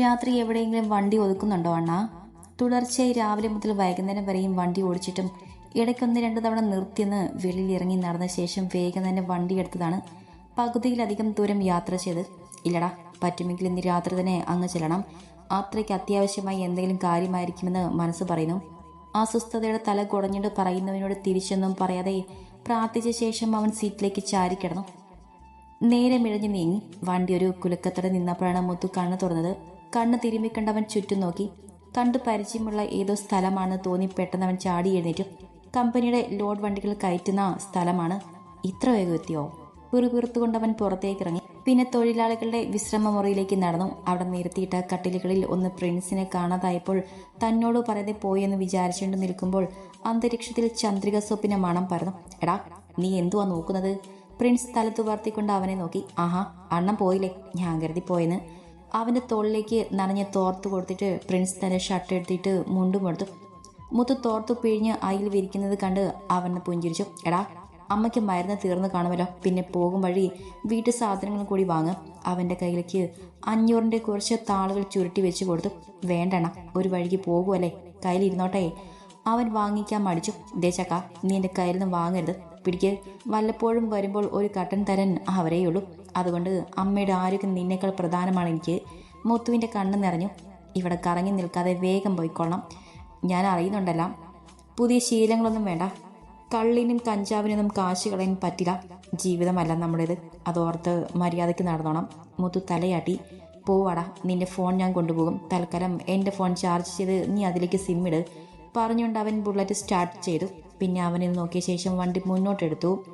രാത്രി എവിടെയെങ്കിലും വണ്ടി ഒതുക്കുന്നുണ്ടോ അണ്ണ? തുടർച്ചയായി രാവിലെ മുതൽ വൈകുന്നേരം വരെയും വണ്ടി ഓടിച്ചിട്ടും ഇടയ്ക്കൊന്ന് രണ്ട് തവണ നിർത്തിയെന്ന് വെളിയിൽ ഇറങ്ങി നടന്ന ശേഷം വേഗം തന്നെ വണ്ടി എടുത്തതാണ് പകുതിയിലധികം ദൂരം യാത്ര ചെയ്ത്. ഇല്ലടാ പറ്റുമെങ്കിൽ ഇന്ന് രാത്രി തന്നെ അങ്ങ് ചെല്ലണം. അത്രയ്ക്ക് അത്യാവശ്യമായി എന്തെങ്കിലും കാര്യമായിരിക്കുമെന്ന് മനസ്സ് പറയുന്നു. അസ്വസ്ഥതയുടെ തല കുടഞ്ഞിട്ട് പറയുന്നവനോട് തിരിച്ചൊന്നും പറയാതെ പ്രാർത്ഥിച്ച ശേഷം അവൻ സീറ്റിലേക്ക് ചാരിക്കിടന്നു നേരെ മിഴഞ്ഞു നീങ്ങി. വണ്ടി ഒരു കുലുക്കത്തോടെ നിന്നപ്പോഴാണ് മുത്തു കണ്ണു തുറന്നത്. കണ്ണ് തിരുമ്മിക്കണ്ടവൻ ചുറ്റും നോക്കി. കണ്ടു പരിചയമുള്ള ഏതോ സ്ഥലമാണ് തോന്നി പെട്ടെന്ന് അവൻ ചാടി എഴുന്നേറ്റു. കമ്പനിയുടെ ലോഡ് വണ്ടികൾ കയറ്റുന്ന സ്ഥലമാണ് ഇത്ര വേഗം എത്തിയോ? പിറുപിറുത്തുകൊണ്ടവൻ പുറത്തേക്ക് ഇറങ്ങി പിന്നെ തൊഴിലാളികളുടെ വിശ്രമ മുറിയിലേക്ക് നടന്നു. അവിടെ നിരത്തിയിട്ട കട്ടിലുകളിൽ ഒന്ന് പ്രിൻസിനെ കാണാതായപ്പോൾ തന്നോട് പറയാതെ പോയെന്ന് വിചാരിച്ചുകൊണ്ട് നിൽക്കുമ്പോൾ അന്തരീക്ഷത്തിൽ ചന്ദ്രിക സ്വപ്പിന്റെ മണം പറഞ്ഞു എടാ നീ എന്തുവാ നോക്കുന്നത്? പ്രിൻസ് സ്ഥലത്ത് വർത്തിക്കൊണ്ട് അവനെ നോക്കി. ആഹാ അണ്ണം പോയില്ലേ? ഞാൻ കരുതി പോയെന്ന് അവന്റെ തോളിലേക്ക് നനഞ്ഞ തോർത്ത് കൊടുത്തിട്ട് പ്രിൻസ് തന്നെ ഷർട്ട് എടുത്തിട്ട് മുണ്ടും കൊടുത്തു. മുത്ത് തോർത്ത് പിഴിഞ്ഞ് അയിൽ വിരിക്കുന്നത് കണ്ട് അവന് പുഞ്ചിരിച്ചു. എടാ അമ്മയ്ക്ക് മരുന്ന് തീർന്നു കാണുമല്ലോ. പിന്നെ പോകും വഴി വീട്ടു സാധനങ്ങൾ കൂടി വാങ്ങും. അവന്റെ കയ്യിലേക്ക് അഞ്ഞൂറിന്റെ കുറച്ച് താളുകൾ ചുരുട്ടി വെച്ച് കൊടുത്തു. വേണ്ടണ ഒരു വഴിക്ക് പോകുമല്ലേ കയ്യിലിരുന്നോട്ടെ. അവൻ വാങ്ങിക്കാൻ മടിച്ചു. ദേ ചക്ക നീ എന്റെ കയ്യിൽ നിന്ന് വാങ്ങരുത്. പിടിക്ക് വല്ലപ്പോഴും വരുമ്പോൾ ഒരു കട്ടൻ തരൻ അവരെയുള്ളൂ. അതുകൊണ്ട് അമ്മയുടെ ആരോഗ്യം നിന്നേക്കാൾ പ്രധാനമാണ് എനിക്ക്. മുത്തുവിന്റെ കണ്ണ് നിറഞ്ഞു. ഇവിടെ കറങ്ങി നിൽക്കാതെ വേഗം പോയിക്കൊള്ളാം ഞാൻ അറിയുന്നുണ്ടല്ല. പുതിയ ശീലങ്ങളൊന്നും വേണ്ട. കള്ളിനും കഞ്ചാവിനൊന്നും കാശ് കളയാൻ പറ്റില്ല. ജീവിതമല്ല നമ്മുടേത്. അതോർത്ത് മര്യാദയ്ക്ക് നടന്നോണം. മുത്തു തലയാട്ടി. പോവാടാ നിന്റെ ഫോൺ ഞാൻ കൊണ്ടുപോകും. തൽക്കാലം എന്റെ ഫോൺ ചാർജ് ചെയ്ത് നീ അതിലേക്ക് സിമ്മിട് പറഞ്ഞുകൊണ്ട് അവൻ ബുള്ളറ്റ് സ്റ്റാർട്ട് ചെയ്തു. പിന്നെ അവനെ നോക്കിയ ശേഷം വണ്ടി മുന്നോട്ടെടുത്തു.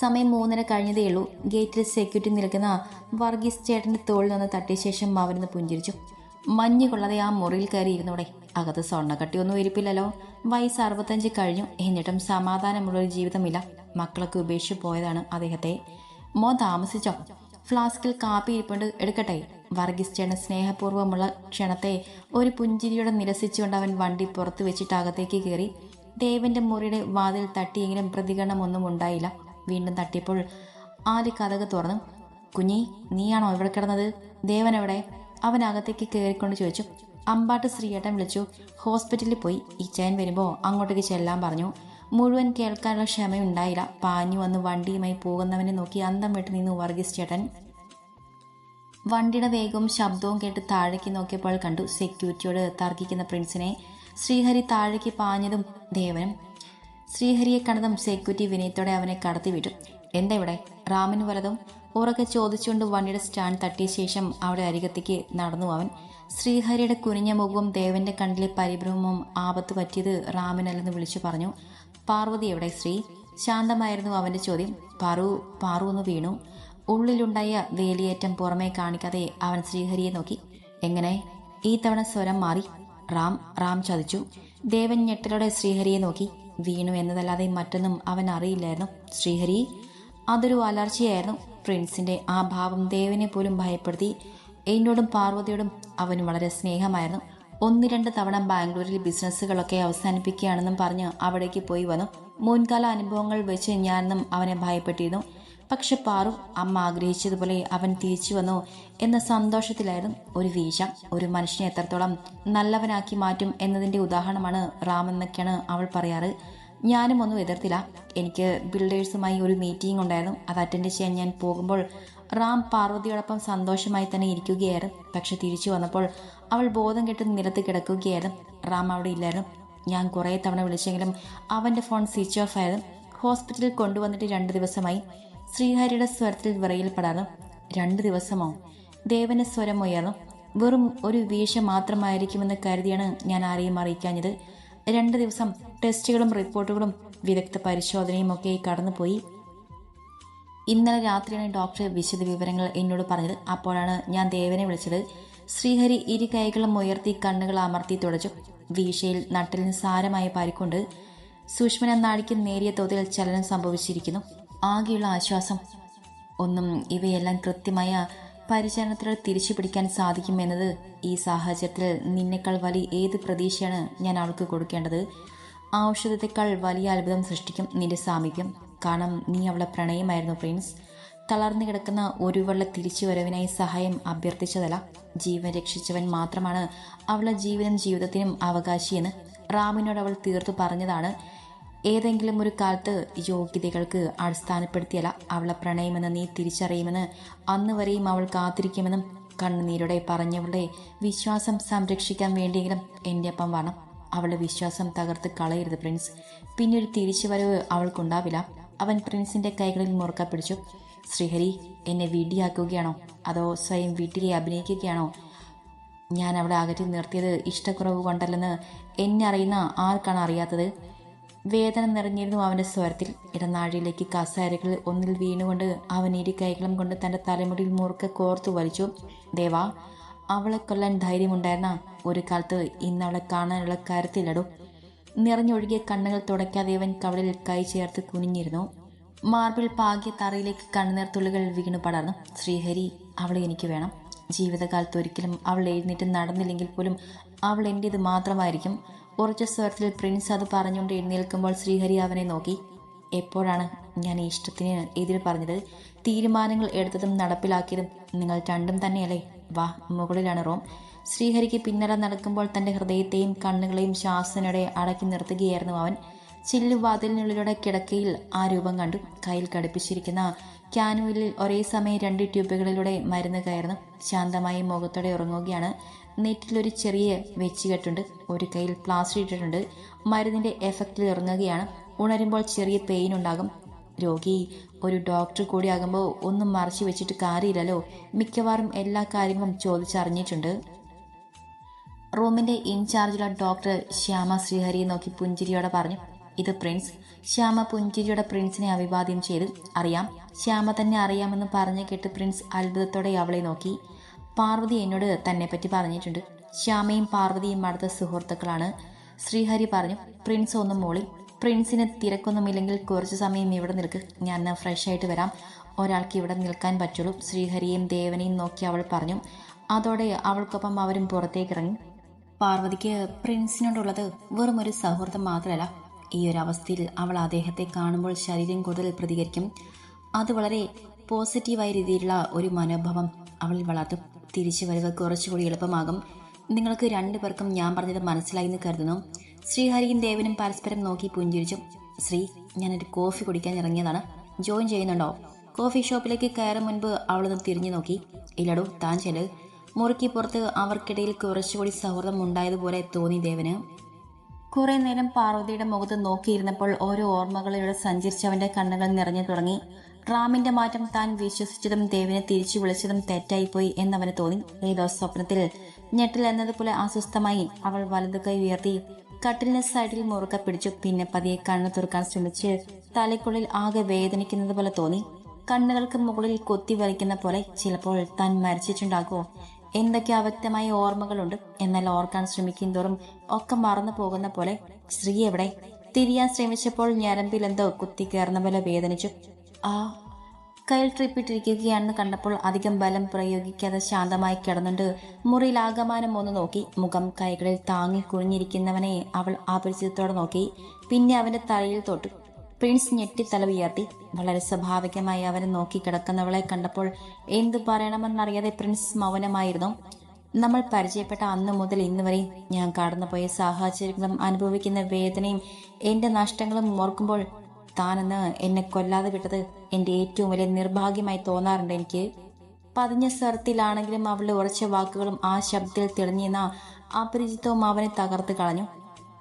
സമയം മൂന്നര കഴിഞ്ഞതേയുള്ളൂ ഗേറ്റിൽ സെക്യൂരിറ്റി നിൽക്കുന്ന വർഗീസ് ചേട്ടന്റെ തോളിൽ നിന്ന് തട്ടിയ ശേഷം അവനെന്ന് പുഞ്ചിരിച്ചു. മഞ്ഞ് കൊള്ളാതെ ആ മുറിയിൽ കയറി ഇരുന്നോടെ അകത്ത് സ്വർണക്കട്ടിയൊന്നും ഇരിപ്പില്ലല്ലോ. വയസ്സ് അറുപത്തഞ്ച് കഴിഞ്ഞു. എന്നിട്ടും സമാധാനമുള്ളൊരു ജീവിതമില്ല. മക്കളൊക്കെ ഉപേക്ഷിച്ചു പോയതാണ് അദ്ദേഹത്തെ. മോ താമസിച്ചോ? ഫ്ലാസ്കിൽ കാപ്പി ഇരിപ്പുണ്ട്. എടുക്കട്ടെ. വർഗീസ് ചേട്ടൻ സ്നേഹപൂർവമുള്ള ക്ഷണത്തെ ഒരു പുഞ്ചിരിയോടെ നിരസിച്ചുകൊണ്ട് അവൻ വണ്ടി പുറത്തു വെച്ചിട്ട് അകത്തേക്ക് കയറി. ദേവന്റെ മുറിയുടെ വാതിൽ തട്ടിയെങ്കിലും പ്രതികരണമൊന്നും ഉണ്ടായില്ല. വീണ്ടും തട്ടിയപ്പോൾ ആര് കഥക് തുറന്നു. കുഞ്ഞി നീയാണോ ഇവിടെ കിടന്നത്? ദേവൻ എവിടെ? അവൻ അകത്തേക്ക് കയറിക്കൊണ്ട് ചോദിച്ചു. അമ്പാട്ട് ശ്രീയേട്ടൻ വിളിച്ചു. ഹോസ്പിറ്റലിൽ പോയി. ഇച്ചയൻ വരുമ്പോൾ അങ്ങോട്ടേക്ക് ചെല്ലാൻ പറഞ്ഞു. മുഴുവൻ കേൾക്കാനുള്ള ക്ഷമയുണ്ടായില്ല. പാഞ്ഞു വന്ന് വണ്ടിയുമായി പോകുന്നവനെ നോക്കി അന്തം വിട്ട് നിന്ന് വർഗീസ് ചേട്ടൻ. വണ്ടിയുടെ വേഗവും ശബ്ദവും കേട്ട് താഴേക്ക് നോക്കിയപ്പോൾ കണ്ടു സെക്യൂരിറ്റിയോട് തർക്കിക്കുന്ന പ്രിൻസിനെ. ശ്രീഹരി താഴേക്ക് പാഞ്ഞതും ദേവനും ശ്രീഹരിയെ കണ്ടതും സെക്യൂരിറ്റി വിനയത്തോടെ അവനെ കടത്തിവിട്ടു. എന്താ ഇവിടെ? റാമിന് വലതും ഉറക്കെ ചോദിച്ചുകൊണ്ട് വണ്ടിയുടെ സ്റ്റാൻഡ് തട്ടിയ ശേഷം അവിടെ അരികത്തേക്ക് നടന്നു അവൻ. ശ്രീഹരിയുടെ കുനിഞ്ഞ മുഖവും ദേവന്റെ കണ്ണിലെ പരിഭ്രമവും ആപത്ത് പറ്റിയത് റാമിനല്ലെന്ന് വിളിച്ചു പറഞ്ഞു. പാർവതി എവിടെ ശ്രീ? ശാന്തമായിരുന്നു അവന്റെ ചോദ്യം. പാറു പാറു എന്ന് വീണു. ഉള്ളിലുണ്ടായ വേലിയേറ്റം പുറമേ കാണിക്കാതെ അവൻ ശ്രീഹരിയെ നോക്കി. എങ്ങനെ? ഈ തവണ സ്വരം മാറി. റാം റാം ചതിച്ചു. ദേവൻ ഞെട്ടലോടെ ശ്രീഹരിയെ നോക്കി. വീണു എന്നതല്ലാതെ മറ്റൊന്നും അവൻ അറിയില്ലായിരുന്നു. ശ്രീഹരി അതൊരു അലർച്ചയായിരുന്നു. പ്രിൻസിന്റെ ആ ഭാവം ദേവനെ പോലും ഭയപ്പെടുത്തി. എന്നോടും പാർവതിയോടും അവന് വളരെ സ്നേഹമായിരുന്നു. ഒന്ന് രണ്ട് തവണ ബാംഗ്ലൂരിൽ ബിസിനസ്സുകളൊക്കെ അവസാനിപ്പിക്കുകയാണെന്നും പറഞ്ഞ് അവിടേക്ക് പോയി വന്നു. മുൻകാല അനുഭവങ്ങൾ വെച്ച് ഞാനെന്നും അവനെ ഭയപ്പെട്ടിരുന്നു. പക്ഷെ പാറു അമ്മ ആഗ്രഹിച്ചതുപോലെ അവൻ തിരിച്ചു വന്നു എന്ന സന്തോഷത്തിലായിരുന്നു ഒരു വീഴ്ച. ഒരു മനുഷ്യനെ എത്രത്തോളം നല്ലവനാക്കി മാറ്റും എന്നതിന്റെ ഉദാഹരണമാണ് റാം എന്നൊക്കെയാണ് അവൾ പറയാറ്. ഞാനും ഒന്നും എതിർത്തില്ല. എനിക്ക് ബിൽഡേഴ്സുമായി ഒരു മീറ്റിംഗ് ഉണ്ടായിരുന്നു. അത് അറ്റൻഡ് ചെയ്യാൻ ഞാൻ പോകുമ്പോൾ റാം പാർവതിയോടൊപ്പം സന്തോഷമായി തന്നെ ഇരിക്കുകയായിരുന്നു. പക്ഷെ തിരിച്ചു വന്നപ്പോൾ അവൾ ബോധം കെട്ട് നിലത്ത് കിടക്കുകയായിരുന്നു. റാം അവിടെ ഇല്ലായിരുന്നു. ഞാൻ കുറേ തവണ വിളിച്ചെങ്കിലും അവന്റെ ഫോൺ സ്വിച്ച് ഓഫ് ആയിരുന്നു. ഹോസ്പിറ്റലിൽ കൊണ്ടുവന്നിട്ട് രണ്ട് ദിവസമായി. ശ്രീഹരിയുടെ സ്വരത്തിൽ വിറയിൽപ്പെടാതെ രണ്ടു ദിവസമോ ദേവന്റെ സ്വരം ഉയർന്നു. വെറും ഒരു വീഴ്ച മാത്രമായിരിക്കുമെന്ന് കരുതിയാണ് ഞാൻ ആരെയും അറിയിക്കാഞ്ഞത്. രണ്ട് ദിവസം ടെസ്റ്റുകളും റിപ്പോർട്ടുകളും വിദഗ്ധ പരിശോധനയും ഒക്കെ കടന്നുപോയി. ഇന്നലെ രാത്രിയാണ് ഡോക്ടർ വിശദ വിവരങ്ങൾ എന്നോട് പറഞ്ഞത്. അപ്പോഴാണ് ഞാൻ ദേവനെ വിളിച്ചത്. ശ്രീഹരി ഇരു കൈകളും ഉയർത്തി കണ്ണുകൾ അമർത്തി തുടച്ചു. വീഴ്ചയിൽ നട്ടലിന് സാരമായ പരിക്കുണ്ട്. സുഷ്മന നാടിക്ക് നേരിയ തോതിൽ ചലനം സംഭവിച്ചിരിക്കുന്നു. ആകെയുള്ള ആശ്വാസം. ഒന്നും ഇവയെല്ലാം കൃത്യമായ പരിചരണത്തിലൂടെ തിരിച്ചു പിടിക്കാൻ സാധിക്കുമെന്നത് ഈ സാഹചര്യത്തിൽ നിന്നേക്കാൾ വലിയ ഏത് പ്രതീക്ഷയാണ് ഞാൻ അവൾക്ക് കൊടുക്കേണ്ടത്? ഔഷധത്തെക്കാൾ വലിയ അത്ഭുതം സൃഷ്ടിക്കും നിന്റെ സാമീപ്യം. കാരണം നീ അവളെ പ്രണയമായിരുന്നു പ്രിൻസ്. തളർന്നു കിടക്കുന്ന ഒരു വെള്ള തിരിച്ചുവരവിനായി സഹായം അഭ്യർത്ഥിച്ചതല്ല. ജീവൻ രക്ഷിച്ചവൻ മാത്രമാണ് അവളെ ജീവനും ജീവിതത്തിനും അവകാശിയെന്ന് റാമിനോട് അവൾ തീർത്തു പറഞ്ഞതാണ്. ഏതെങ്കിലും ഒരു കാലത്ത് യോഗ്യതകൾക്ക് അടിസ്ഥാനപ്പെടുത്തിയല്ല അവളെ പ്രണയമെന്ന് നീ തിരിച്ചറിയുമെന്ന് അന്ന് വരെയും അവൾ കാത്തിരിക്കുമെന്നും കണ്ണുനീരോടെ പറഞ്ഞവളുടെ വിശ്വാസം സംരക്ഷിക്കാൻ വേണ്ടിയെങ്കിലും എന്റെ ഒപ്പം വേണം. അവളുടെ വിശ്വാസം തകർത്ത് കളയരുത് പ്രിൻസ്. പിന്നെ ഒരു തിരിച്ചുവരവ് അവൾക്കുണ്ടാവില്ല. അവൻ പ്രിൻസിന്റെ കൈകളിൽ മുറുക്ക പിടിച്ചു. ശ്രീഹരി എന്നെ വീടിയാക്കുകയാണോ അതോ സ്വയം വീട്ടിലെ അഭിനയിക്കുകയാണോ? ഞാൻ അവളെ അകറ്റി നിർത്തിയത് ഇഷ്ടക്കുറവ് കൊണ്ടല്ലെന്ന് എന്നെ അറിയുന്ന ആർക്കാണ് അറിയാത്തത്? വേദന നിറഞ്ഞിരുന്നു അവന്റെ സ്വരത്തിൽ. ഇടനാഴിയിലേക്ക് കസാരകൾ ഒന്നിൽ വീണുകൊണ്ട് അവൻ ഇരു കൈകളും കൊണ്ട് തന്റെ തലമുടിയിൽ മുറുക്കെ കോർത്തു വലിച്ചു. ദേവ അവളെ കൊല്ലാൻ ധൈര്യമുണ്ടായിരുന്ന? ഒരു കാലത്ത് ഇന്ന് അവളെ കാണാനുള്ള കാര്യത്തിലടു നിറഞ്ഞൊഴുകിയ കണ്ണുകൾ തുടയ്ക്കാതെ അവൻ കവളിൽ കൈ ചേർത്ത് കുനിഞ്ഞിരുന്നു. മാർബിൾ പാകിയ തറയിലേക്ക് കണ്ണുനീർ തുള്ളികൾ വീണു പടർന്നു. ശ്രീഹരി അവളെ എനിക്ക് വേണം. ജീവിതകാലത്ത് ഒരിക്കലും അവൾ എഴുന്നേറ്റ് നടന്നില്ലെങ്കിൽ പോലും അവൾ എന്റേത് മാത്രമായിരിക്കും. ഉറച്ച സ്വരത്തിൽ പ്രിൻസ് അത് പറഞ്ഞുകൊണ്ട് എഴുന്നേൽക്കുമ്പോൾ ശ്രീഹരി അവനെ നോക്കി. എപ്പോഴാണ് ഞാൻ ഈ ഇഷ്ടത്തിന് എതിര് പറഞ്ഞത്? തീരുമാനങ്ങൾ എടുത്തതും നടപ്പിലാക്കിയതും നിങ്ങൾ രണ്ടും തന്നെയല്ലേ? വാ മുകളിലാണ് റോം. ശ്രീഹരിക്ക് പിന്നലെ നടക്കുമ്പോൾ തന്റെ ഹൃദയത്തെയും കണ്ണുകളെയും ശ്വാസനോടെ അടക്കി നിർത്തുകയായിരുന്നു അവൻ. ചില്ലുവാതിലിനുള്ളിലൂടെ കിടക്കയിൽ ആ രൂപം കണ്ടു. കയ്യിൽ ഘടിപ്പിച്ചിരിക്കുന്ന ക്യാനുവിലിൽ ഒരേ സമയം രണ്ട് ട്യൂബുകളിലൂടെ മരുന്ന് കയറുന്നു. ശാന്തമായി മുഖത്തോടെ ഉറങ്ങുകയാണ്. നെറ്റിലൊരു ചെറിയ വെച്ചുകെട്ടുണ്ട്. ഒരു കയ്യിൽ പ്ലാസ്റ്റർ ഇട്ടിട്ടുണ്ട്. മരുന്നിന്റെ എഫക്റ്റിൽ ഇറങ്ങുകയാണ്. ഉണരുമ്പോൾ ചെറിയ പെയിൻ ഉണ്ടാകും. രോഗി ഒരു ഡോക്ടർ കൂടി ആകുമ്പോൾ ഒന്നും മറച്ചു വെച്ചിട്ട് കാര്യമില്ലല്ലോ. മിക്കവാറും എല്ലാ കാര്യങ്ങളും ചോദിച്ചറിഞ്ഞിട്ടുണ്ട്. റൂമിന്റെ ഇൻചാർജുള്ള ഡോക്ടർ ശ്യാമ ശ്രീഹരിയെ നോക്കി പുഞ്ചിരിയോടെ പറഞ്ഞു ഇത് പ്രിൻസ്. ശ്യാമ പുഞ്ചിരിയുടെ പ്രിൻസിനെ അഭിവാദ്യം ചെയ്തു. അറിയാം. ശ്യാമ തന്നെ അറിയാമെന്ന് പറഞ്ഞു കേട്ട് പ്രിൻസ് അത്ഭുതത്തോടെ അവളെ നോക്കി. പാർവതി എന്നോട് തന്നെ പറ്റി പറഞ്ഞിട്ടുണ്ട്. ശ്യാമയും പാർവതിയും അടുത്ത സുഹൃത്തുക്കളാണ്. ശ്രീഹരി പറഞ്ഞു പ്രിൻസ് ഒന്നും മോളി. പ്രിൻസിന് തിരക്കൊന്നുമില്ലെങ്കിൽ കുറച്ച് സമയം ഇവിടെ നിൽക്ക്. ഞാൻ ഫ്രഷ് ആയിട്ട് വരാം. ഒരാൾക്ക് ഇവിടെ നിൽക്കാൻ പറ്റുള്ളൂ. ശ്രീഹരിയും ദേവനെയും നോക്കി അവൾ പറഞ്ഞു അതോടെ അവൾക്കൊപ്പം അവരും പുറത്തേക്ക് ഇറങ്ങി പാർവതിക്ക് പ്രിൻസിനോടുള്ളത് വെറും ഒരു സൗഹൃദം മാത്രമല്ല. ഈ ഒരു അവസ്ഥയിൽ അവൾ അദ്ദേഹത്തെ കാണുമ്പോൾ ശരീരം കൂടുതൽ പ്രതികരിക്കും. അത് വളരെ പോസിറ്റീവായ രീതിയിലുള്ള ഒരു മനോഭാവം അവൾ വളർത്തും. തിരിച്ചു വരവ് കുറച്ചുകൂടി എളുപ്പമാകും. നിങ്ങൾക്ക് രണ്ടു പേർക്കും ഞാൻ പറഞ്ഞത് മനസ്സിലായി എന്ന് കരുതുന്നു. ശ്രീഹരിയും ദേവനും പരസ്പരം നോക്കി പുഞ്ചിരിച്ചു. ശ്രീ ഞാനൊരു കോഫി കുടിക്കാൻ ഇറങ്ങിയതാണ്. ജോയിൻ ചെയ്യുന്നുണ്ടോ? കോഫി ഷോപ്പിലേക്ക് കയറും മുൻപ് അവളൊന്ന് തിരിഞ്ഞു നോക്കി. ഇല്ലടോ താൻ ചെൽ. മുറുക്കി പുറത്ത് അവർക്കിടയിൽ കുറച്ചുകൂടി സൗഹൃദം ഉണ്ടായതുപോലെ തോന്നി ദേവന്. കുറെ നേരം പാർവതിയുടെ മുഖത്ത് നോക്കിയിരുന്നപ്പോൾ ഓരോ ഓർമ്മകളിലൂടെ സഞ്ചരിച്ചവന്റെ കണ്ണുകൾ നിറഞ്ഞു തുടങ്ങി. റാമിന്റെ മാറ്റം താൻ വിശ്വസിച്ചതും ദേവിനെ തിരിച്ചു വിളിച്ചതും തെറ്റായിപ്പോയി എന്നവന് തോന്നി. ഏതോ സ്വപ്നത്തിൽ ഞെട്ടിൽ എന്നതുപോലെ അസ്വസ്ഥമായി അവൾ വലതു കൈ ഉയർത്തി കട്ടിലിന് സൈഡിൽ മുറുക്ക പിടിച്ചു. പിന്നെ പതിയെ കണ്ണു തുറക്കാൻ ശ്രമിച്ച് തലയ്ക്കുള്ളിൽ ആകെ വേദനിക്കുന്നത് പോലെ തോന്നി. കണ്ണുകൾക്ക് മുകളിൽ കൊത്തി വലിക്കുന്ന പോലെ ചിലപ്പോൾ താൻ മരിച്ചിട്ടുണ്ടാകുമോ? എന്തൊക്കെ അവ്യക്തമായ ഓർമ്മകളുണ്ട്? എന്നാൽ ഓർക്കാൻ ശ്രമിക്കും തോറും ഒക്കെ മറന്നു പോകുന്ന പോലെ. സ്ത്രീ എവിടെ? തിരിയാൻ ശ്രമിച്ചപ്പോൾ ഞരമ്പിൽ എന്തോ കുത്തിക്കയറുന്ന പോലെ വേദനിച്ചു. ആ കയ്യിൽ ട്രിപ്പിട്ടിരിക്കുകയാണെന്ന് കണ്ടപ്പോൾ അധികം ബലം പ്രയോഗിക്കാതെ ശാന്തമായി കിടന്നുണ്ട്. മുറിയിൽ ആകമാനം ഒന്ന് നോക്കി. മുഖം കൈകളിൽ താങ്ങി കുഴിഞ്ഞിരിക്കുന്നവനെ അവൾ ആപരിചിതത്തോടെ നോക്കി. പിന്നെ അവന്റെ തലയിൽ തൊട്ടു പ്രിൻസ് ഞെട്ടി തല ഉയർത്തി വളരെ സ്വാഭാവികമായി അവനെ നോക്കി കിടക്കുന്നവളെ കണ്ടപ്പോൾ എന്തു പറയണമെന്നറിയാതെ പ്രിൻസ് മൗനമായിരുന്നു. നമ്മൾ പരിചയപ്പെട്ട അന്ന് മുതൽ ഇന്ന് വരെ ഞാൻ കടന്നുപോയ സാഹചര്യങ്ങളും അനുഭവിക്കുന്ന വേദനയും എന്റെ നഷ്ടങ്ങളും ഓർക്കുമ്പോൾ താനെന്ന് എന്നെ കൊല്ലാതെ വിട്ടത് എന്റെ ഏറ്റവും വലിയ നിർഭാഗ്യമായി തോന്നാറുണ്ട് എനിക്ക്. പതിഞ്ഞ സ്വരത്തിലാണെങ്കിലും അവളുടെ ഉറച്ച വാക്കുകളും ആ ശബ്ദത്തിൽ തെളിഞ്ഞിരുന്ന അപരിചിതവും അവനെ തകർത്ത് കളഞ്ഞു.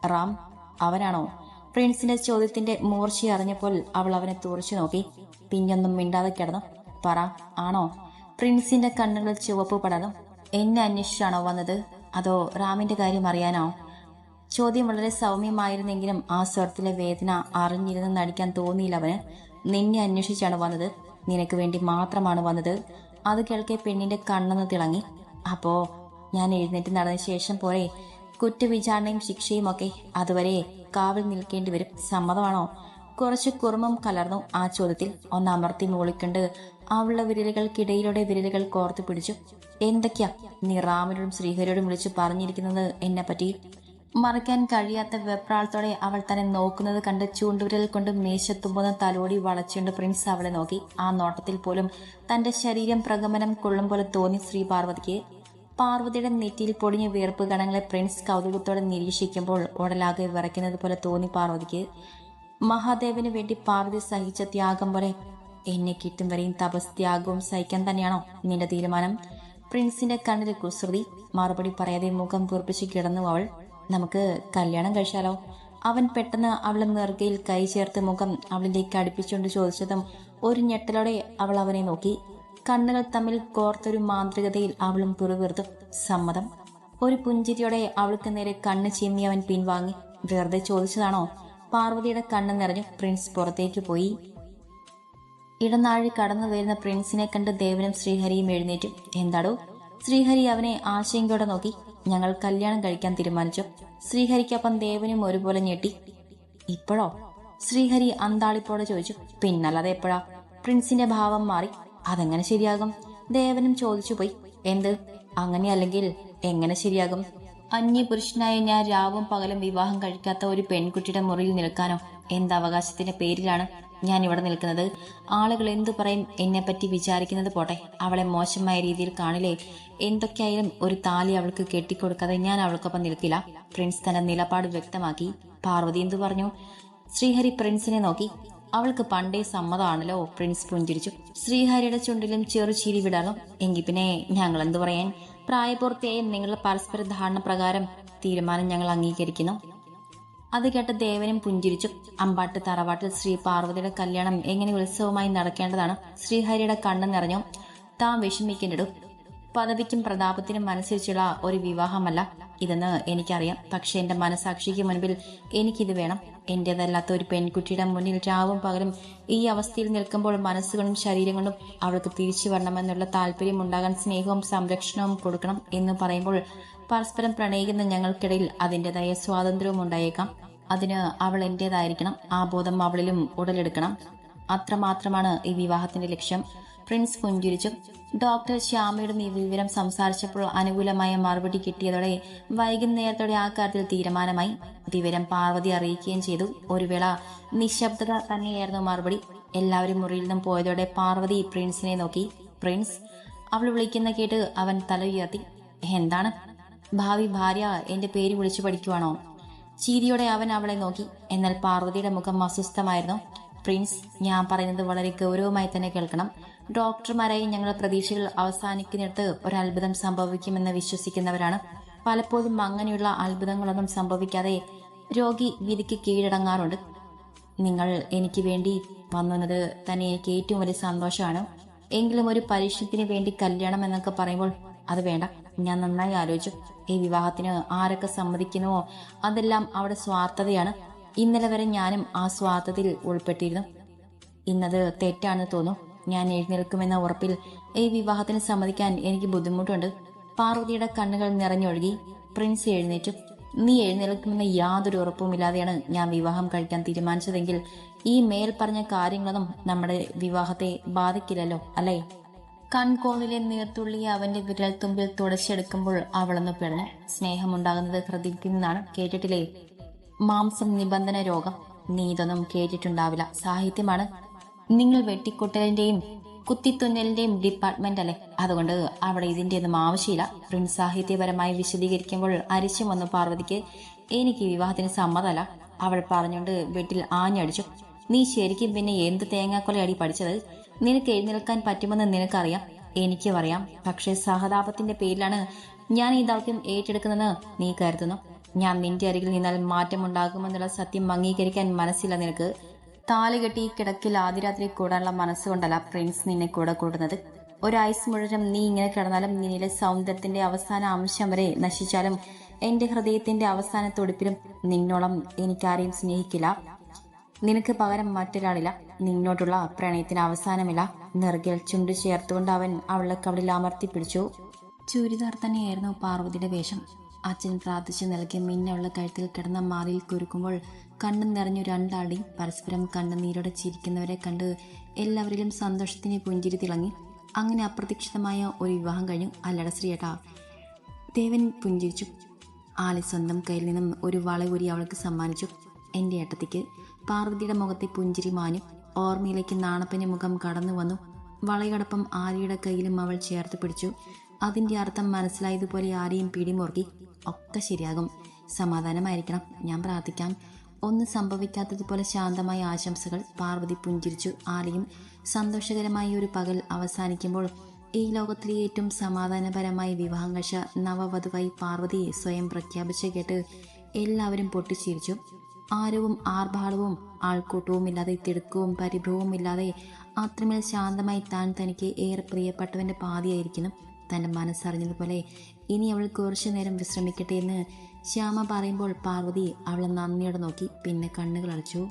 റാം അവനാണോ? പ്രിൻസിന്റെ ചോദ്യത്തിന്റെ മൂർച്ച അറിഞ്ഞപ്പോൾ അവൾ അവനെ തുറച്ചു നോക്കി. പിന്നൊന്നും മിണ്ടാതെ കിടന്നു. പറ ആണോ? പ്രിൻസിന്റെ കണ്ണുകൾ ചുവപ്പ് പടർന്നു. എന്നെ അന്വേഷിച്ചാണോ വന്നത്? അതോ റാമിന്റെ കാര്യം അറിയാനോ ചോദ്യം വളരെ സൗമ്യമായിരുന്നെങ്കിലും ആ സ്വരത്തിലെ വേദന അറിഞ്ഞിരുന്ന് നടിക്കാൻ തോന്നിയില്ല അവന്. നിന്നെ അന്വേഷിച്ചാണ് വന്നത്. നിനക്ക് വേണ്ടി മാത്രമാണ് വന്നത്. അത് കേൾക്കെ പെണ്ണിന്റെ കണ്ണെന്ന് തിളങ്ങി. അപ്പോ ഞാൻ എഴുന്നേറ്റ് നടന്ന ശേഷം പോരെ. കുറ്റവിചാരണയും ശിക്ഷയും ഒക്കെ അതുവരെ കാവൽ നിൽക്കേണ്ടി വരും. സമ്മതമാണോ? കുറച്ച് കുറുമം കലർന്നു ആ ചോദ്യത്തിൽ ഒന്ന് അമർത്തി മൂളിക്കൊണ്ട് അവളുടെ വിരലുകൾക്കിടയിലൂടെ വിരലുകൾ കോർത്തു പിടിച്ചു. എന്തൊക്കെയാ നീ റാമിനോടും ശ്രീഹരിയോടും വിളിച്ച് പറഞ്ഞിരിക്കുന്നത് എന്നെ പറ്റി മറയ്ക്കാൻ കഴിയാത്ത വെപ്രാളത്തോടെ അവൾ തന്നെ നോക്കുന്നത് കണ്ട് ചൂണ്ടുവിരൽ കൊണ്ട് മേശത്തുമ്പുന്ന തലോടി വളച്ചുകൊണ്ട് പ്രിൻസ് അവളെ നോക്കി. ആ നോട്ടത്തിൽ പോലും തന്റെ ശരീരം പ്രഗമനം കൊള്ളും പോലെ തോന്നി ശ്രീ പാർവതിക്ക്. പാർവതിയുടെ നെറ്റിയിൽ പൊടിഞ്ഞ വീർപ്പ് കണങ്ങളെ പ്രിൻസ് കൗതുകത്തോടെ നിരീക്ഷിക്കുമ്പോൾ ഉടലാകെ വിറയ്ക്കുന്നത് പോലെ തോന്നി പാർവതിക്ക്. മഹാദേവന് വേണ്ടി പാർവതി സഹിച്ച ത്യാഗം പോലെ എന്നെ കിട്ടും വരെയും തപസ് ത്യാഗവും സഹിക്കാൻ തന്നെയാണോ നിന്റെ തീരുമാനം? പ്രിൻസിന്റെ കണ്ണിൽ കുസൃതി മറുപടി പറയാതെ മുഖം കുറിപ്പിച്ച് കിടന്നു അവൾ. നമുക്ക് കല്യാണം കഴിച്ചാലോ? അവൻ പെട്ടെന്ന് അവളെ നെറുകയിൽ കൈ ചേർത്ത് മുഖം അവളിലേക്ക് അടുപ്പിച്ചുകൊണ്ട് ചോദിച്ചതും ഒരു ഞെട്ടലോടെ അവൾ അവനെ നോക്കി. കണ്ണുകൾ തമ്മിൽ കോർത്തൊരു മാന്ത്രികതയിൽ അവളും പിറുവിറുത്തു സമ്മതം. ഒരു പുഞ്ചിരിയോടെ അവൾക്ക് നേരെ കണ്ണ് ചീന്നി അവൻ പിൻവാങ്ങി. വെറുതെ ചോദിച്ചതാണോ? പാർവതിയുടെ കണ്ണ് നിറഞ്ഞു. പ്രിൻസ് പുറത്തേക്ക് പോയി. ഇടനാഴി കടന്നു വരുന്ന പ്രിൻസിനെ കണ്ട് ദേവനും ശ്രീഹരിയും എഴുന്നേറ്റു. എന്താടോ? ശ്രീഹരി അവനെ ആശങ്കയോടെ നോക്കി. ഞങ്ങൾ കല്യാണം കഴിക്കാൻ തീരുമാനിച്ചു. ശ്രീഹരിക്കൊപ്പം ദേവനും ഒരുപോലെ ഞെട്ടി. ഇപ്പോഴോ? ശ്രീഹരി അന്താളിപ്പോടെ ചോദിച്ചു. പിന്നല്ലാതെ എപ്പോഴാ? പ്രിൻസിന്റെ ഭാവം മാറി. അതെങ്ങനെ ശരിയാകും? ദേവനും ചോദിച്ചു പോയി. എന്ത്? അങ്ങനെയല്ലെങ്കിൽ എങ്ങനെ ശരിയാകും? അന്യപുരുഷനായ ഞാൻ രാവും പകലും വിവാഹം കഴിക്കാത്ത ഒരു പെൺകുട്ടിയുടെ മുറിയിൽ നിൽക്കാനോ? എന്തവകാശത്തിന്റെ പേരിലാണ്? ഞാൻ ഇവിടെ നിൽക്കുന്നത് ആളുകൾ എന്തു പറയും എന്നെപ്പറ്റി വിചാരിക്കുന്നത് പോട്ടെ. അവളെ മോശമായ രീതിയിൽ കാണില്ലേ? എന്തൊക്കെയായാലും ഒരു താലി അവൾക്ക് കെട്ടിക്കൊടുക്കാതെ ഞാൻ അവൾക്കൊപ്പം നിൽക്കില്ല. പ്രിൻസ് തന്റെ നിലപാട് വ്യക്തമാക്കി. പാർവതി എന്തു പറഞ്ഞു? ശ്രീഹരി പ്രിൻസിനെ നോക്കി. അവൾക്ക് പണ്ടേ സമ്മതമാണല്ലോ പ്രിൻസ് പുഞ്ചിരിച്ചു. ശ്രീഹരിയുടെ ചുണ്ടിലും ചെറു ചിരി വിടാലോ എങ്കിൽ പിന്നെ ഞങ്ങൾ എന്തു പറയാൻ? പ്രായപൂർത്തിയായ നിങ്ങളുടെ പരസ്പര ധാരണ പ്രകാരം തീരുമാനം ഞങ്ങൾ അംഗീകരിക്കുന്നു. അത് കേട്ട ദേവനും പുഞ്ചിരിച്ചു അമ്പാട്ട് തറവാട്ടിൽ ശ്രീ പാർവതിയുടെ കല്യാണം എങ്ങനെ ഉത്സവമായി നടക്കേണ്ടതാണ് ശ്രീഹരിയുടെ കണ്ണു നിറഞ്ഞു താൻ വിഷമിക്കേണ്ടിടും. പദവിക്കും പ്രതാപത്തിനും മനസ്സിച്ചുള്ള ഒരു വിവാഹമല്ല ഇതെന്ന് എനിക്കറിയാം. പക്ഷെ എന്റെ മനസാക്ഷിക്ക് മുൻപിൽ എനിക്കിത് വേണം. എന്റേതല്ലാത്ത ഒരു പെൺകുട്ടിയുടെ മുന്നിൽ രാവും പകലും ഈ അവസ്ഥയിൽ നിൽക്കുമ്പോൾ മനസ്സുകളും ശരീരങ്ങളും അവൾക്ക് തിരിച്ചു വരണമെന്നുള്ള താല്പര്യം ഉണ്ടാകാൻ സ്നേഹവും സംരക്ഷണവും കൊടുക്കണം എന്ന് പറയുമ്പോൾ പരസ്പരം പ്രണയിക്കുന്ന ഞങ്ങൾക്കിടയിൽ അതിന്റെതായ സ്വാതന്ത്ര്യവും ഉണ്ടായേക്കാം. അതിന് അവൾ എന്റേതായിരിക്കണം ആ ബോധം അവളിലും ഉടലെടുക്കണം. അത്രമാത്രമാണ് ഈ വിവാഹത്തിന്റെ ലക്ഷ്യം. പ്രിൻസ് പുഞ്ചിരിച്ചു. ഡോക്ടർ ശ്യാമയുടെ വിവരം സംസാരിച്ചപ്പോൾ അനുകൂലമായ മറുപടി കിട്ടിയതോടെ വൈകുന്നേരത്തോടെ ആ കാര്യത്തിൽ തീരുമാനമായി. വിവരം പാർവതി അറിയിക്കുകയും ചെയ്തു. ഒരു വേള നിശബ്ദത തന്നെയായിരുന്നു മറുപടി. എല്ലാവരും മുറിയിൽ നിന്നും പോയതോടെ പാർവതി പ്രിൻസിനെ നോക്കി. പ്രിൻസ് അവൾ വിളിക്കുന്ന കേട്ട് അവൻ തല ഉയർത്തി. എന്താണ്? ഭാവി ഭാര്യ എന്റെ പേര് വിളിച്ചു പഠിക്കുവാണോ? ചീരിയോടെ അവൻ അവളെ നോക്കി. എന്നാൽ പാർവതിയുടെ മുഖം അസ്വസ്ഥമായിരുന്നു. പ്രിൻസ് ഞാൻ പറയുന്നത് വളരെ ഗൗരവമായി തന്നെ കേൾക്കണം. ഡോക്ടർമാരായി ഞങ്ങളുടെ പ്രതീക്ഷകൾ അവസാനിക്കുന്നിടത്ത് ഒരു അത്ഭുതം സംഭവിക്കുമെന്ന് വിശ്വസിക്കുന്നവരാണ്. പലപ്പോഴും അങ്ങനെയുള്ള അത്ഭുതങ്ങളൊന്നും സംഭവിക്കാതെ രോഗി വിധിക്ക് കീഴടങ്ങാറുണ്ട്. നിങ്ങൾ എനിക്ക് വേണ്ടി വന്നത് തന്നെ എനിക്ക് ഏറ്റവും വലിയ സന്തോഷമാണ്. എങ്കിലും ഒരു പരീക്ഷണത്തിന് വേണ്ടി കല്യാണം എന്നൊക്കെ പറയുമ്പോൾ അത് വേണ്ട. ഞാൻ നന്നായി ആലോചിച്ചു. ഈ വിവാഹത്തിന് ആരൊക്കെ സമ്മതിക്കുന്നുവോ? അതെല്ലാം അവിടെ സ്വാർത്ഥതയാണ്. ഇന്നലെ വരെ ഞാനും ആ സ്വാർത്ഥതയിൽ ഉൾപ്പെട്ടിരുന്നു. ഇന്നത് തെറ്റാണെന്ന് തോന്നുന്നു ഞാൻ എഴുന്നേൽക്കുമെന്ന ഉറപ്പിൽ ഈ വിവാഹത്തിന് സമ്മതിക്കാൻ എനിക്ക് ബുദ്ധിമുട്ടുണ്ട്. പാർവതിയുടെ കണ്ണുകൾ നിറഞ്ഞൊഴുകി പ്രിൻസ് എഴുന്നേറ്റു. നീ എഴുന്നേൽക്കുമെന്ന യാതൊരു ഉറപ്പുമില്ലാതെയാണ് ഞാൻ വിവാഹം കഴിക്കാൻ തീരുമാനിച്ചതെങ്കിൽ ഈ മേൽ പറഞ്ഞ കാര്യങ്ങളൊന്നും നമ്മുടെ വിവാഹത്തെ ബാധിക്കില്ലല്ലോ അല്ലേ? കൺകോണിലെ നീർത്തുള്ളി അവന്റെ വിരൽ തുമ്പിൽ തുടച്ചെടുക്കുമ്പോൾ അവളൊന്ന് പിഴഞ്ഞു സ്നേഹമുണ്ടാകുന്നത് ഹൃദയത്തിൽ നിന്നാണ് കേട്ടിട്ടില്ലേ? മാംസം നിബന്ധന രോഗം. നീ ഇതൊന്നും കേട്ടിട്ടുണ്ടാവില്ല. സാഹിത്യമാണ്. നിങ്ങൾ വെട്ടിക്കൊട്ടലിന്റെയും കുത്തിത്തുന്നലിന്റെയും ഡിപ്പാർട്ട്മെന്റ് അല്ലേ? അതുകൊണ്ട് അവിടെ ഇതിന്റെ ഒന്നും ആവശ്യമില്ല. പ്രിൻസ് സാഹിത്യപരമായി വിശദീകരിക്കുമ്പോൾ അരിശം വന്നു പാർവതിക്ക് എനിക്ക് വിവാഹത്തിന് സമ്മതമല്ല. അവൾ പറഞ്ഞുകൊണ്ട് വീട്ടിൽ ആഞ്ഞടിച്ചു. നീ ശരിക്കും പിന്നെ എന്ത് തേങ്ങാക്കൊലയടി പഠിച്ചത്? നിനക്ക് എഴുന്നേൽക്കാൻ പറ്റുമെന്ന് നിനക്കറിയാം. എനിക്ക് പറയാം. പക്ഷേ സഹതാപത്തിന്റെ പേരിലാണ് ഞാൻ ഈ ദൗത്യം ഏറ്റെടുക്കുന്നത് നീ കരുതുന്നു. ഞാൻ നിന്റെ അരികിൽ നിന്നാൽ മാറ്റമുണ്ടാകുമെന്നുള്ള സത്യം അംഗീകരിക്കാൻ മനസ്സില്ല നിനക്ക്. താലുകെട്ടി കിടക്കിൽ ആദ്യരാത്രി കൂടാനുള്ള മനസ്സുകൊണ്ടല്ല പ്രിൻസ് നിന്നെ കൂടെ കൂടുന്നത് ഒരായുസ് മുഴുവൻ നീ ഇങ്ങനെ കിടന്നാലും നിന്നിലെ സൗന്ദര്യത്തിന്റെ അവസാന അംശം വരെ നശിച്ചാലും എന്റെ ഹൃദയത്തിന്റെ അവസാന തുടിപ്പിലും നിന്നോളം എനിക്കാരെയും സ്നേഹിക്കില്ല. നിനക്ക് പകരം മറ്റൊരാളില്ല. നിന്നോടുള്ള പ്രണയത്തിന് അവസാനമില്ല. നെറുകിൽ ചുണ്ടു ചേർത്തുകൊണ്ട് അവൻ അവളെ കവളിൽ അമർത്തി പിടിച്ചു. ചുരിദാർ തന്നെയായിരുന്നു പാർവതിയുടെ വേഷം. അച്ഛൻ പ്രാർത്ഥിച്ചു നൽകിയ മിന്നുള്ള കഴുത്തിൽ കിടന്ന മാറിയിൽ കുരുക്കുമ്പോൾ കണ്ണു നിറഞ്ഞു രണ്ടാടി പരസ്പരം കണ്ണുനീരോടെ ചിരിക്കുന്നവരെ കണ്ട് എല്ലാവരിലും സന്തോഷത്തിന് പുഞ്ചിരി തിളങ്ങി. അങ്ങനെ അപ്രതീക്ഷിതമായ ഒരു വിവാഹം കഴിഞ്ഞു. അല്ലട ശ്രീയേട്ടാ ദേവൻ പുഞ്ചിരിച്ചു. ആലി സ്വന്തം കയ്യിൽ നിന്നും ഒരു വള ഊരി അവൾക്ക് സമ്മാനിച്ചു. എന്റെ ഏട്ടത്തിക്ക് പാർവതിയുടെ മുഖത്തെ പുഞ്ചിരി മാഞ്ഞു. ഓർമ്മയിലേക്ക് നാണപ്പന്റെ മുഖം കടന്നു വന്നു. വളയടപ്പം ആര്യയുടെ കയ്യിലും അവൾ ചേർത്ത് പിടിച്ചു. അതിന്റെ അർത്ഥം മനസ്സിലായതുപോലെ ആരെയും പിടിമുറുക്കി. ഒക്കെ ശരിയാകും. സമാധാനമായിരിക്കണം. ഞാൻ പ്രാർത്ഥിക്കാം. ഒന്നും സംഭവിക്കാത്തതുപോലെ ശാന്തമായ ആശംസകൾ പാർവതി പുഞ്ചിരിച്ചു. ആലയും സന്തോഷകരമായ ഒരു പകൽ അവസാനിക്കുമ്പോൾ ഈ ലോകത്തിലെ ഏറ്റവും സമാധാനപരമായ വിവാഹം കഴിച്ച നവവധുവായി പാർവതിയെ സ്വയം പ്രഖ്യാപിച്ച് കേട്ട് എല്ലാവരും പൊട്ടിച്ചിരിച്ചു. ആരവും ആർഭാടവും ആൾക്കൂട്ടവും ഇല്ലാതെ തിടുക്കവും പരിഭവവും ഇല്ലാതെ അത്രമേൽ ശാന്തമായി താൻ തനിക്ക് ഏറെ പ്രിയപ്പെട്ടവന്റെ പാതിയായിരിക്കുന്നു തന്റെ മനസ്സറിഞ്ഞതുപോലെ ഇനി അവൾ കുറച്ചു നേരം വിശ്രമിക്കട്ടെ എന്ന് ശ്യാമ പറയുമ്പോൾ പാർവതി അവളെ നന്ദിയോടെ നോക്കി പിന്നെ കണ്ണുകൾ അടച്ചു.